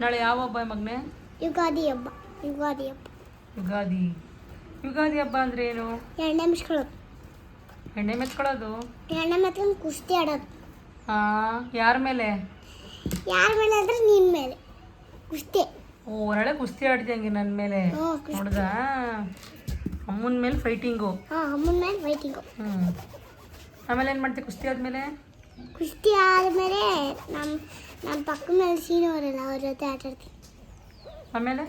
ನಾಳೆ ಯಾವ ಹಬ್ಬ ಮಗನೇ? ಯುಗಾದಿ ಹಬ್ಬ ಯುಗಾದಿ ಹಬ್ಬ. ಯುಗಾದಿ. ಯುಗಾದಿ ಹಬ್ಬ ಅಂದ್ರೆ ಏನು? ಎಣ್ಣೆ ಮಿಸ್ಕೊಳ್ಳೋದು ಎಣ್ಣೆ ಮೆತ್ಕೊಳ್ಳೋದು ಎಣ್ಣೆ ಮತ್ತೆ ಕುಸ್ತಿ ಆಡೋದು. ಹಾ ಯಾರ ಮೇಲೆ? ಯಾರ ಮೇಲೆ ಅಂದ್ರೆ ನಿಮ್ಮ ಮೇಲೆ. ಕುಸ್ತಿ. ಓ ಒಳ್ಳೆ ಕುಸ್ತಿ ಆಡ್ತಿದ್ದಂಗೆ ನನ್ನ ಮೇಲೆ. ಹ್ಞೂ ಕುಸ್ತಿ. ನೋಡ್ದಾ ಅಮ್ಮನ ಮೇಲೆ ಫೈಟಿಂಗು ಹಾಂ ಅಮ್ಮನ ಮೇಲೆ ಫೈಟಿಂಗು ಹ್ಞೂ ಆಮೇಲೆ ಏನು ಮಾಡ್ತೀವಿ ಕುಸ್ತಿ ಆದಮೇಲೆ? ಕುಸ್ತಿ ಆದಮೇಲೆ ನಮ್ಮ ನಮ್ಮ ಪಕ್ಕ ಮೇಲೆ ಸೀನವರಲ್ಲ ಅವ್ರ ಜೊತೆ ಆಟ ಆಡ್ತೀನಿ ಆಮೇಲೆ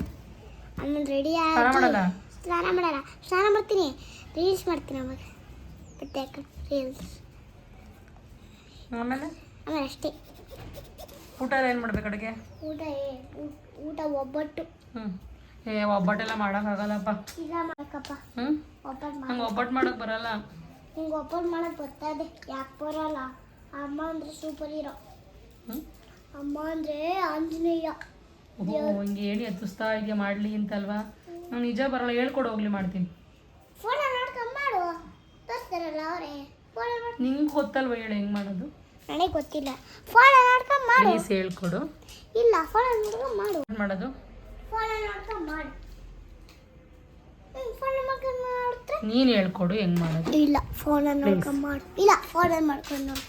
ಆಮೇಲೆ ರೆಡಿ ಸ್ನಾನ ಮಾಡಲ್ಲ ಸ್ನಾನ ಮಾಡಲ್ಲ ಸ್ನಾನ ಮಾಡ್ತೀನಿ. ರೀಲ್ಸ್ ಮಾಡ್ತೀನಿ ಅವಾಗ. ಬಟ್ಟೆ ಹಾಕೊಂಡು ರೀಲ್ಸ್ ಆಮೇಲೆ? ಆಮೇಲೆ ಅಷ್ಟೇ. ಊಟ ಎಲ್ಲ ಏನು ಮಾಡ್ಬೇಕು ಅಡುಗೆ? ಊಟ ಏ- ಊ- ಊಟ ಒಬ್ಬಟ್ಟು. ಹ್ಞೂ ಏ ಒಬ್ಬಟ್ಟೆಲ್ಲ ಮಾಡೋಕ್ಕಾಗಲ್ಲಪ್ಪ ಈಗ ಮಾಡಕ್ಕಪ್ಪ ಹ್ಞೂ ಒಬ್ಬಟ್ಟು ಮಾಡಿ ನಂಗೆ ಒಬ್ಬಟ್ಟು ಮಾಡೋಕೆ ಬರಲ್ಲ. ನಿಂಗೆ ಒಬ್ಬಟ್ಟು ಮಾಡಕ್ಕೆ ಬರ್ತದೆ. ಯಾಕೆ ಬರಲ್ಲ? ಅಮ್ಮ ಅಂದರೆ ಸೂಪರ್ ಹೀರೋ ಹ್ಞೂ ಅಮ್ಮ ಅಂದರೆ ಆಂಜನೇಯ. ಓಹೋ ಹಿಂಗೆ ಹೇಳಿ ಹತ್ತಿಸ್ತಾ ಹೀಗೆ ಮಾಡಲಿ ಅಂತಲ್ವಾ? ನಾನು ನಿಜ ಬರಲ್ಲ ಹೇಳ್ಕೊಡು ಹೋಗ್ಲಿ ಮಾಡ್ತೀನಿ. ಫೋನ್ ನೋಡ್ಕೊಂಡು ಮಾಡು. ತೋರಿಸ್ತಾರಲ್ಲ ಅವರೇ. ನೋಡಿ ನಿಂಗೆ ಗೊತ್ತಲ್ವ ಹೇಳು ಹೆಂಗೆ ಮಾಡೋದು? ನನಗೆ ಗೊತ್ತಿಲ್ಲ. ಫೋನ್ ನೋಡ್ಕೊಂಡು ಮಾಡು. ಪ್ಲೀಸ್ ಹೇಳ್ಕೊಡು. ಇಲ್ಲ ಫೋನ್ ನೋಡ್ಕೊಂಡು ಮಾಡು. ಏನು ಮಾಡೋದು? ಫೋನಲ್ಲಿ ನೋಡ್ಕೊಂಡು ಮಾಡು. ಫೋನ್ ನೀನು ಹೇಳ್ಕೊಡು ಹೆಂಗೆ ಮಾಡೋದು? ಇಲ್ಲ ಫೋನಲ್ಲಿ ನೋಡ್ಕೊಂಡು ಮಾಡು. ಇಲ್ಲ ಫೋನಲ್ಲಿ ಮಾಡ್ಕೊಂಡು ನೋಡು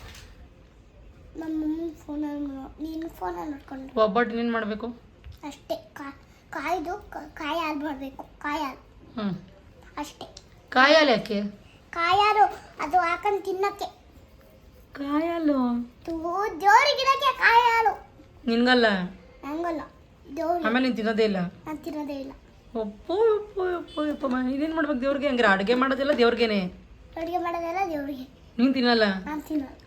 ನಮ್ಮ ಫೋನಲ್ಲಿ ನೀನು ಫೋನಲ್ಲಿ ನೋಡ್ಕೊಂಡು ಒಬ್ಬಟ್ಟು ನೀನು ಮಾಡಬೇಕು? ಅಷ್ಟೇ ಕಾಯ್ದು ಕಾಯಿ ಹಾಲು ಮಾಡಬೇಕು ಕಾಯಿ ಹಾಲು. ಹ್ಞೂ ಅಷ್ಟೇ. ಕಾಯಲ್ಲಿ ಯಾಕೆ? ಕಾಯಿ ಹಾಲು ಅದು ಹಾಕೊಂಡು ತಿನ್ನಕ್ಕೆ. ಕಾಯಲ್ಲು ತೂ ದೇವ್ರಿಗೆ ಇಡಕ್ಕೆ ಕಾಯಿ ಹಾಲು. ನಿನ್ಗಲ್ಲ? ಹಂಗಲ್ಲ ಆಮೇಲೆ ನೀನು ತಿನ್ನೋದೇ ಇಲ್ಲ? ನಾನು ತಿನ್ನೋದೇ ಇಲ್ಲ. ಒಪ್ಪು ಒಪ್ಪು ಒಪ್ಪು ಒಪ್ಪ ಇದೇನು ಮಾಡ್ಬೇಕು ದೇವ್ರಿಗೆ? ಹಂಗಾರೆ ಅಡುಗೆ ಮಾಡೋದಿಲ್ಲ ದೇವ್ರಿಗೇನೆ? ಅಡುಗೆ ಮಾಡೋದೆಲ್ಲ ದೇವ್ರಿಗೆ. ನೀನು ತಿನ್ನಲ್ಲ? ನಾನು ತಿನ್ನೋದು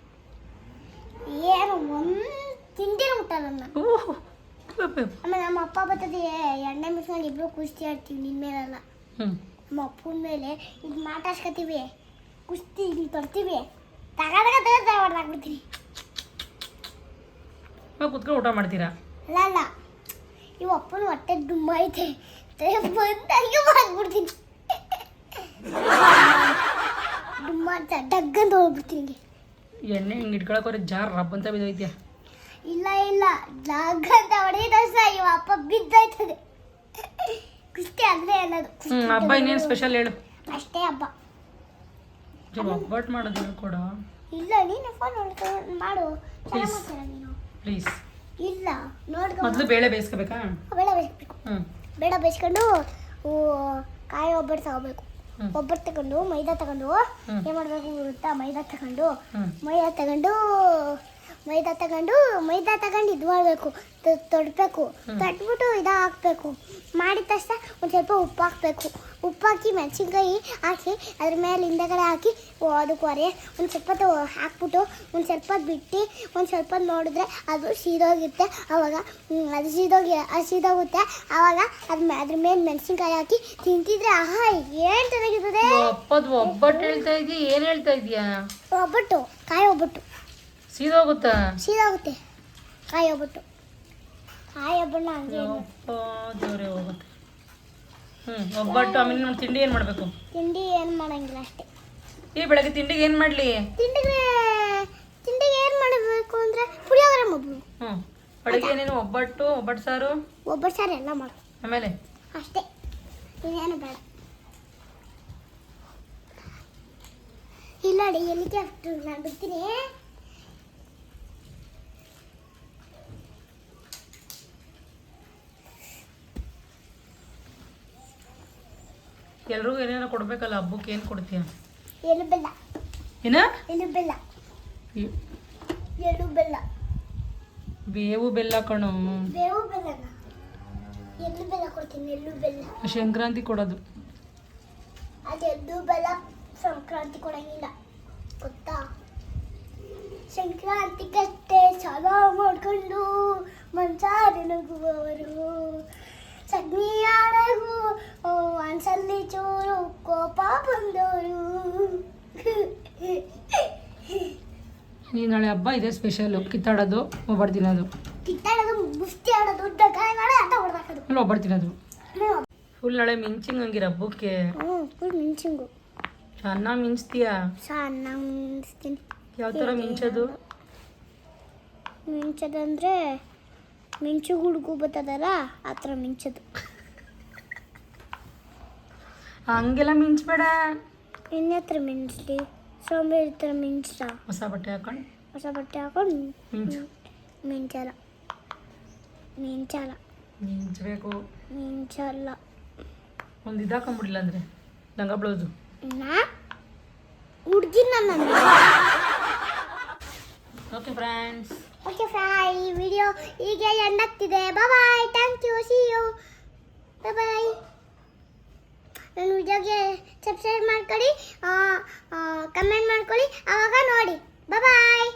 ಏನು ಒಂದು ತಿಂದಿರ ಮುಟ್ಟಲ್ಲ ಒಪ್ಪು. ಆಮೇಲೆ ನಮ್ಮ ಅಪ್ಪ ಬರ್ತದೆ ಎಣ್ಣೆ ಮಿಸ್ಕೊಂಡು ಇಬ್ರು ಕುಸ್ತಿ ಆಡ್ತೀವಿ ನಿನ್ನ ಮೇಲೆಲ್ಲ. ಹ್ಞೂ ನಮ್ಮ ಅಪ್ಪನ ಮೇಲೆ ಇದು ಮಾತಾಡ್ಸ್ಕೊತೀವಿ ಕುಸ್ತಿ ಇಲ್ಲಿ ತರ್ತೀವಿ. ತಗದಾಗ ತೆಗೆದು ಹೊಡೆದಾಕ್ಬಿಡ್ತೀನಿ ಇವಾಗ ಕುತ್ಕೊಂಡು ಊಟ ಮಾಡ್ತೀರಾ? ಅಲ್ಲ ಅಲ್ಲ. ಇವ ಅಪ್ಪನ ಹೊಟ್ಟೆ ದುಮ್ಮ ಐತೆ. ಬಂದಾಗೆ ಮಾಡ್ಬಿಡ್ತೀನಿ. ಡುಮ್ಮ ಅಂತ ಡಗ್ಗಂತ ಹೋಗ್ಬಿಡ್ತೀನಿ ಎಣ್ಣೆ ಹಿಂಗೆ ಇಟ್ಕೊಳಕೋರೆ ಜಾರ್ ರಬ್ಬಂತ ಅಂತ ಇಲ್ಲ ಇಲ್ಲ. ಜಾಗಂತ ಹೊಡೆದ ತಕ್ಷಣ ಇವ ಅಪ್ಪ ಬಿದ್ದಾಯ್ತದೆ. ಕುಸ್ತಿ ಅಂದ್ರೆ ಅನ್ನೋದು ಹ್ಞೂ ಹಬ್ಬ ಇನ್ನೇನು ಸ್ಪೆಷಲ್ ಹೇಳು. ಅಷ್ಟೇ ಹಬ್ಬ. ಜರ ಒಬ್ಬಟ್ಟು ಮಾಡೋದು ಹೇಳ್ಕೊಡ ಇಲ್ಲ ನೀನು ಫೋನ್ ನೋಡ್ಕೊಂಡು ಮಾಡು. ಚೆನ್ನಾಗಿ. ಮಾಡ್ತೀರ ನೀನು? ಪ್ಲೀಸ್ ಇಲ್ಲ ನೋಡ್ಕೊ. ಮೊದಲು ಬೇಳೆ ಬೇಯಿಸ್ಕೋಬೇಕಾ? ಬೇಳೆ ಬೇಯಿಸ್ಬೇಕು. ಹ್ಞೂ ಬೇಡ ಬೇಯಿಸ್ಕೊಂಡು ಕಾಯಿ ಒಬ್ಬಟ್ಟು ತಗೋಬೇಕು. ಒಬ್ಬಟ್ಟು ತಗೊಂಡು ಮೈದಾ ತಗೊಂಡು ಏನ್ ಏನು ಮಾಡಬೇಕು ಗೊತ್ತಾ? ಮೈದಾ ತಗೊಂಡು ಮೈದಾ ತಗೊಂಡು ಮೈದಾ ತಗೊಂಡು ಮೈದಾ ತಗೊಂಡು ಇದು ಮಾಡಬೇಕು ತೊಡಬೇಕು. ತಟ್ಬಿಟ್ಟು ಇದು ಹಾಕ್ಬೇಕು ಮಾಡಿದ ತಕ್ಷಣ ಒಂದು ಸ್ವಲ್ಪ ಉಪ್ಪು ಹಾಕಬೇಕು. ಉಪ್ಪು ಹಾಕಿ ಮೆಣಸಿನ್ಕಾಯಿ ಹಾಕಿ ಅದ್ರ ಮೇಲೆ ಹಿಂದಗಡೆ ಹಾಕಿ ಅದಕ್ಕೆ ಒಂದು ಸ್ವಲ್ಪ ಹೊತ್ತು ಹಾಕ್ಬಿಟ್ಟು ಒಂದು ಸ್ವಲ್ಪ ಬಿಟ್ಟು ಒಂದು ಸ್ವಲ್ಪ ನೋಡಿದ್ರೆ ಅದು ಸೀದೋಗಿರುತ್ತೆ. ಆವಾಗ ಅದು ಸೀದೋಗಿ ಅದು ಸೀದೋಗುತ್ತೆ. ಆವಾಗ ಅದ್ರ ಅದ್ರ ಮೇಲೆ ಮೆಣಸಿನ್ಕಾಯಿ ಹಾಕಿ ತಿಂತಿದ್ರೆ ಆಹಾ ಏನು ಚೆನ್ನಾಗಿರ್ತದೆ? ಒಬ್ಬಟ್ಟು ಹೇಳ್ತಾ ಇದೀಯ ಏನು ಹೇಳ್ತಾ ಇದೀಯಾ? ಒಬ್ಬಟ್ಟು ಕಾಯಿ ಒಬ್ಬಟ್ಟು. ಸೀದೋಗುತ್ತಾ? ಸೀದಾಗುತ್ತೆ. ಕಾಯಿ ಹೋಗ್ಬಿಟ್ಟು. ಕಾಯಿ ಒಬ್ಬಟ್ಟು ಹಂಗೆ ಅಪ್ಪ ದೇವ್ರೆ ಹೋಗುತ್ತೆ. ಹ್ಞೂ ಒಬ್ಬಟ್ಟು ಆಮೇಲೆ ನಮ್ಮ ತಿಂಡಿ ಏನು ಮಾಡಬೇಕು? ತಿಂಡಿ ಏನು ಮಾಡಂಗಿಲ್ಲ ಅಷ್ಟೇ. ಈ ಬೆಳಗ್ಗೆ ತಿಂಡಿಗೆ ಏನು ಮಾಡಲಿ? ತಿಂಡಿಗೆ ತಿಂಡಿಗೆ ಏನು ಮಾಡಬೇಕು ಅಂದರೆ ಪುಳಿಯೋಗರೆ ಮಾಡ್ಬೇಕು. ಹ್ಞೂ ಅಡುಗೆ ಏನೇನು? ಒಬ್ಬಟ್ಟು ಒಬ್ಬಟ್ಟು ಸಾರು? ಒಬ್ಬಟ್ಟು ಸಾರು ಎಲ್ಲ ಮಾಡು. ಆಮೇಲೆ? ಅಷ್ಟೇ. ಇನ್ನೇನು ಬೇಡ. ಇಲ್ಲ ಅಡಿ ಎಲ್ಲಿಗೆ ನಾನು ಬಿಡ್ತೀನಿ. ಎಲ್ರಿಗೂ ಏನೇನೋ ಕೊಡಬೇಕಲ್ಲ ಹಬ್ಬಕ್ಕೆ ಏನು ಕೊಡ್ತೀಯ? ಎಳ್ಳು ಬೆಲ್ಲ ಏನ? ಎಳ್ಳು ಬೆಲ್ಲ ಎಳ್ಳು ಬೆಲ್ಲ ಬೇವು ಬೆಲ್ಲ ಕಣೋ. ಬೇವು ಬೆಲ್ಲ ಎಳ್ಳು ಬೆಲ್ಲ ಕೊಡ್ತೀನಿ ಎಳ್ಳು ಬೆಲ್ಲ ಸಂಕ್ರಾಂತಿ ಕೊಡೋದು. ಅದು ಎಳ್ಳು ಬೆಲ್ಲ ಸಂಕ್ರಾಂತಿ ಕೊಡಂಗಿಲ್ಲ. ಗೊತ್ತಾ? ಸಂಕ್ರಾಂತಿ ಕಟ್ಟೆ ಸಾಲ ಮಾಡ್ಕೊಂಡು ಮನ್ಸಾರಿ ನಗುವವರು ಅನ್ಸಲ್ಲಿ ಚೂರು ಕೋಪ ಬಂದವರು ನೀನು ನಾಳೆ ಹಬ್ಬ ಇದೆ ಸ್ಪೆಷಲ್ಲು ಕಿತ್ತಾಡೋದು ಒಬ್ಬರು ತಿನ್ನೋದು. ಕಿತ್ತಾಡೋದು ಮುಷ್ಟಿ ಆಡೋದು ಡಗಾಯ ಮಾಡಿ ಆಟ ಹೊಡೆದಾಕೋದು. ಆಮೇಲೆ ಒಬ್ಬರು ತಿನ್ನೋದು. ಫುಲ್ ನಾಳೆ ಮಿಂಚಿಂಗ್ ಹಂಗಿರ ಹಬ್ಬಕ್ಕೆ. ಹ್ಞೂ ಫುಲ್ ಮಿಂಚಿಂಗು. ಅನ್ನ ಮಿಂಚ್ತೀಯಾ? ಅನ್ನ ಮಿಂಚ್ತೀನಿ. ಯಾವ ಥರ ಮಿಂಚೋದು? ಮಿಂಚದಂದ್ರೆ ಮಿಂಚು ಗುಡುಗು ಬರ್ತದಲ್ಲ ಆ ಥರ ಮಿಂಚದು. ಹಂಗೆಲ್ಲ ಮಿಂಚ್ಬೇಡ. ಇನ್ನ ಹತ್ರ ಮಿಂಚ್ಲಿ? ಸೋಂಬೇರಿ ಹತ್ರ ಮಿಂಚ್ಲ? ಹೊಸ ಬಟ್ಟೆ ಹಾಕೊಂಡು. ಹೊಸ ಬಟ್ಟೆ ಹಾಕೊಂಡು? ಮಿಂಚು. ಮಿಂಚಲ್ಲ. ಮಿಂಚಲ್ಲ. ಮಿಂಚ್ಬೇಕು. ಮಿಂಚಲ್ಲ. ಒಂದು ಇದು ಹಾಕೊಂಬಿಡಿಲ್ಲ ಅಂದರೆ ನಂಗೆ ಬ್ಲೌಸು. ನಾ? ಹುಡ್ಗಿನ ನನ್ನ okay friends okay fry video ಹೀಗೆ ಎಂಡಾಗ್ತಿದೆ bye thank you see you bye ನನ್ನ ವಿಡಿಯೋಗೆ ಸಬ್ಸ್ಕ್ರೈಬ್ ಮಾಡ್ಕೊಳ್ಳಿ ಕಮೆಂಟ್ ಮಾಡ್ಕೊಳ್ಳಿ ಆವಾಗ ನೋಡಿ. ಬಾಯ್